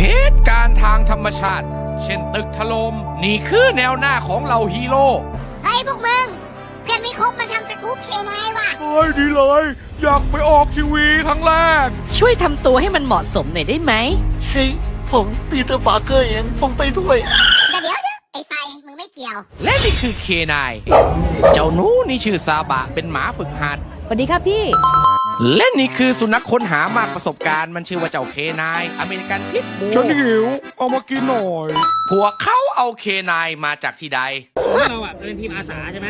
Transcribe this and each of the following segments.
เหตุการณ์ทางธรรมชาติ เช่นตึกถลม่มนี่คือแนวหน้าของเราฮีโร่เฮ้ยพวกมึง เพื่อนไม่ครบมันทำสกู๊ปเคนายว่ะ เฮ้ยดีเลย อยากไปออกทีวีครั้งแรก ช่วยทำตัวให้มันเหมาะสมหน่อยได้ไหมเฮ้ยผมปีเตอร์ปาร์เกอร์เองผมไปด้วย แต่เดี๋ยวเดี๋ยวไอ้ไฟมึงไม่เกี่ยว และนี่คือเคนาย เจ้าหนูนี่ชื่อซาบะเป็นหมาฝึกหัดสวัสดีครับพี่ และนี่คือสุนัขค้นหามากประสบการณ์มันชื่อว่าเจ้าเคนายอเมริกันพิษบูฉันหิว เอามากินหน่อยพวกเขาเอาเคนายมาจากที่ใด พวกเราอะเป็นทีมอาสาใช่ไหม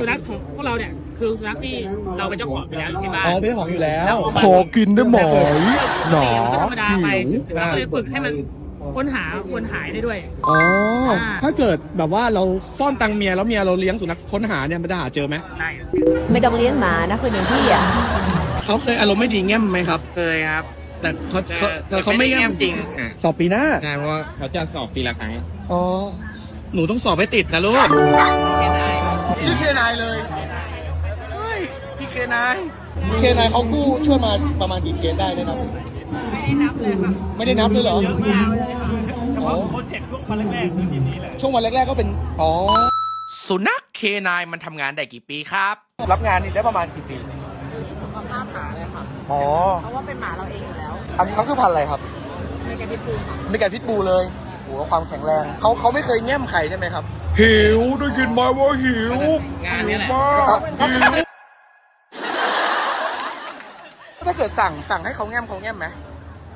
สุนัขของพวกเราเนี่ยคือสุนัขที่เราเป็นเจ้าของอยู่แล้วอยู่ที่บ้านอ๋อเป็นเจ้าของอยู่แล้ว ขอกินได้ไหมหนอมันก็ธรรมดาไปหิวเราก็เลยฝึกให้มันค้นหาคนหายได้ด้วย อ๋ออ่าถ้าเกิดแบบว่าเราซ่อนตังเมียแล้วเมียเราเลี้ยงสุนัขค้นหาเนี่ยมันจะหาเจอไหมได้ ไม่ต้องเลี้ยงหมานะคนอย่างพี่อะ เขาเคยอารมณ์ไม่ดีแง่มไหมครับ เคยครับแต่เขาเขาแต่เขาไม่แง่มจริงสอบปีหน้า ใช่เพราะว่าเขาจะสอบปีละครั้งอ๋อ หนูต้องสอบให้ติดนะลูก ชื่อเคนายเลย เฮ้ย พี่เคนาย เคนายเขากู้ช่วยมาประมาณกี่เคสได้เลยครับไม่ได้นับเลยค่ะ ไม่ได้นับเลยเหรอเฉพาะคนเจ็บช่วงวันแรกๆทีนี้แหละ ช่วงวันแรกๆก็เป็น อ๋อ สุนัขเคนายมันทำงานได้กี่ปีครับ รับงานนี่ได้ประมาณกี่ปี อ๋อ เพราะว่าเป็นหมาเราเองอยู่แล้วอันนี้เขาคือพันธุ์อะไรครับในกระพิบูมีไก่พิษบูเลยโหความแข็งแรงเขาเขาไม่เคยแง้มไข่ใช่ไหมครับ หิวได้ยินไหมว่าหิวงานนี้แหละมากหิวถ้าเกิดสั่งสั่งให้เขาแง้มเขาแง้มไหม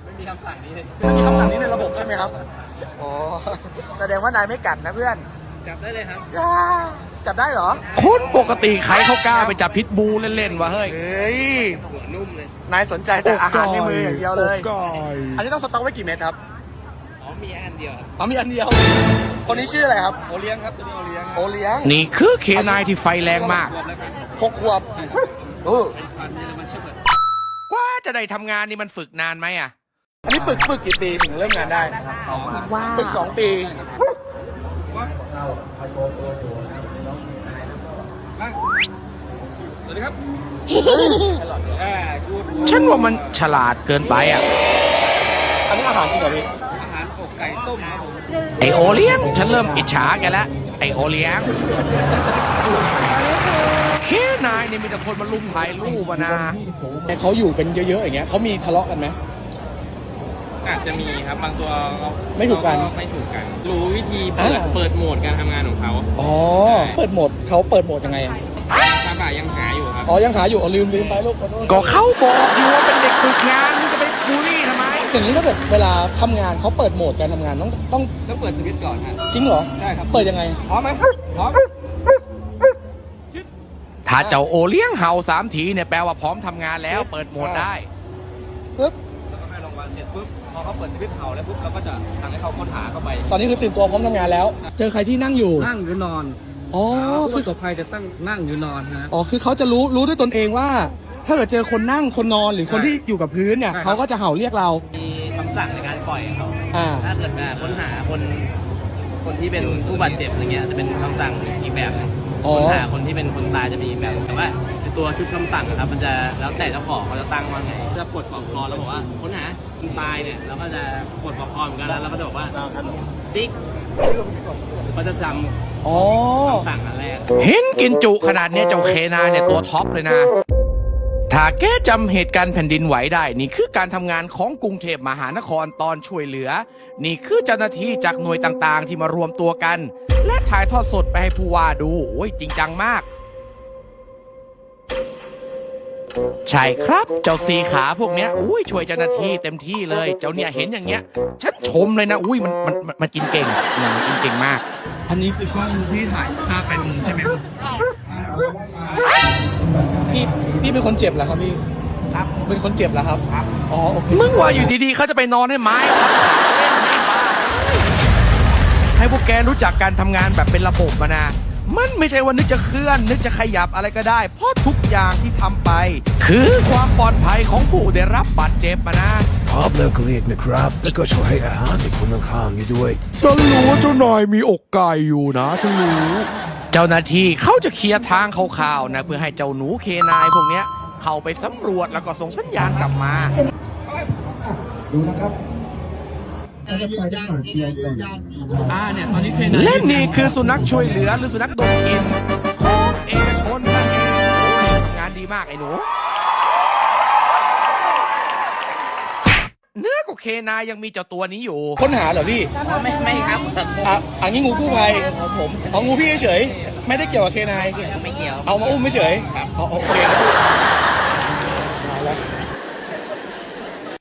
ไม่มีคำสั่งนี้เลยไม่มีคำสั่งนี้ในระบบใช่ไหมครับ อ๋อ แสดงว่านายไม่กัดนะเพื่อน จับได้เลยครับ จับได้เหรอ คนปกติใครเขากล้าไปจับพิษบูเล่นๆวะเฮ้ย เฮ้ยหัวนุ่มเลยนายสนใจแต่อาหารในมืออย่างเดียวเลยอกไก่อันนี้ต้องสต็อกไว้กี่เม็ดครับ อ๋อมีอันเดียวอ๋อมีอันเดียว คนนี้ชื่ออะไรครับ โอเลี้ยงครับตัวนี้โอเลี้ยงโอเลี้ยงนี่คือเคนายที่ไฟแรงมากหกขวบเออกว่าจะได้ทำงานนี่มันฝึกนานไหมอะ อันนี้ฝึกฝึกกี่ปีถึงเริ่มงานได้ ว้าฝึกสองปี สวัสดีครับอ่ากูดฉันว่ามันฉลาดเกินไปอะ อันนี้อาหารจริงเหรอพี่อาหารอกไก่ต้มครับผมไอโอเลี้ยง ฉันเริ่มอิจฉาแกแล้วไอโอเลี้ยงเคนายเนี่ยมีแต่คนมาลุมถ่ายรูปอะนะเขาอยู่กันเยอะ ๆ อย่างเงี้ยเขามีทะเลาะกันไหม อาจจะมีครับบางตัวเขาไม่ถูกกันไม่ถูกกัน รู้วิธีเปิดอ่าเปิดโหมดการทำงานของเขา อ๋อ เปิดโหมดเขาเปิดโหมดยังไงอะ ซาบะยังหาอยู่ครับ อ๋อ ยังหาอยู่อ๋อลืมลืมไปลูกขอโทษก็เขาบอกอยู่ว่าเป็นเด็กฝึกงานมึงจะไปบูลลี่ทำไม อย่างนี้ถ้าเกิดเวลาทำงานเขาเปิดโหมดการทำงานต้องต้องต้องเปิดสวิตช์ก่อนฮะจริงเหรอ ใช่ครับเปิดยังไง พร้อมไหมพร้อมถ้าเจ้าโอเลี้ยงเห่าสามทีเนี่ยแปลว่าพร้อมทำงานแล้วเปิดโหมดได้ ปึ๊บ แล้วก็ให้รางวัลเสร็จปุ๊บพอเขาเปิดสวิตช์เผาแล้วปุ๊บเราก็จะสั่งให้เขาค้นหาเข้าไป ตอนนี้คือตื่นตัวพร้อมทำงานแล้ว เจอใครที่นั่งอยู่ นั่งหรือนอน อ๋อผู้คืปอระสบภัยจะตั้งนั่งหรือนอนฮะ อ๋อคือเขาจะรู้รู้ด้วยตนเองว่า ถ้าเกิดเจอคนนั่งคนนอนหรือคนใช่ที่อยู่กับพื้นเนี่ยใช่ครับ เขาก็จะเห่าเรียกเรา มีคำสั่งในการปล่อยเขาอ่า ถ้าเกิดแบบค้นหาคน คนที่เป็นผู้บาดเจ็บอะไรเงี้ยจะเป็นคำสั่งอีกแบบหนึงอ๋อ ค้นหาคนที่เป็นคนตายจะมีอีกแบบหนึ่งแต่ว่าใน ตัวชุดคำสั่งอะครับ มันจะแล้วแต่เจ้าของเขาจะตั้งว่าไงจะปลดปลอกคอแล้วบอกว่าค้นหาคนตายเนี่ยเราก็จะปลดปลอกคอเหมือนกันแล้วเราก็จะบอกว่าซิกเขาจะจอ๋อำคำสั่งอันแรกเห็นกินจุขนาดเนี้ยเจ้าเคนายเนี่ยตัวท็อปเลยนะถ้าแกจำเหตุการณ์แผ่นดินไหวได้ นี่คือการทำงานของกรุงเทพมหานครตอนช่วยเหลือ นี่คือเจ้าหน้าที่จากหน่วยต่างๆ ที่มารวมตัวกัน และถ่ายทอดสดไปให้ผู้ว่าดู โอ้ยจริงจังมาก ใช่ครับเจ้าสีขาพวกเนี้ยอุ้ยช่วยเจ้าหน้าที่เต็มที่เลย เจ้าเนี่ยเห็นอย่างเงี้ย ฉันชมเลยนะอุ้ยมันมันมันมันกินเก่งอืมมันกินเก่งมาก อันนี้คือกล้องที่ถ่ายภาพเป็นใช่ไหมครับพี่พี่เป็นคนเจ็บเหรอครับพี่ครับเป็นคนเจ็บเหรอครับครับอ๋อโอเคมึงว่าอยู่ดีๆเขาจะไปนอนให้ไม้ครับเล่นไม่บ้าให้พวกแกรู้จักการทำงานแบบเป็นระบบมานะ มันไม่ใช่ว่านึกจะเคลื่อน นึกจะขยับอะไรก็ได้ เพราะทุกอย่างที่ทำไป คือความปลอดภัยของผู้ได้รับบาดเจ็บมานะพร้อมเลิกเรียกนะครับ แล้วก็ช่วยให้อาหารในคนข้างๆอยู่ด้วยฉันรู้ว่าเจ้านายมีอกไก่อยู่นะฉันรู้เจ้าหน้าที่เขาจะเคลียร์ทางคร่าวๆนะเพื่อให้เจ้าหนูเคนายพวกเนี้ยเข้าไปสำรวจแล้วก็ส่งสัญญาณกลับมา อ่าเนี่ยตอนนี้เคและนี่คือสุนัขช่วยเหลือหรือสุนัขดมกลินของเอกชนนั่นเองโอ้ยทำงานดีมากไอ้หนู เนื้อกว่าเคนายยังมีเจ้าตัวนี้อยู่ ค้นหาเหรอพี่ไม่ไม่ครับอะอันนี้งูกู้ภัยผมเอางูพี่เฉยๆไม่ได้เกี่ยวกับเคนาย ไม่เกี่ยว เอามาอุ้มไม่เฉยครับโอเค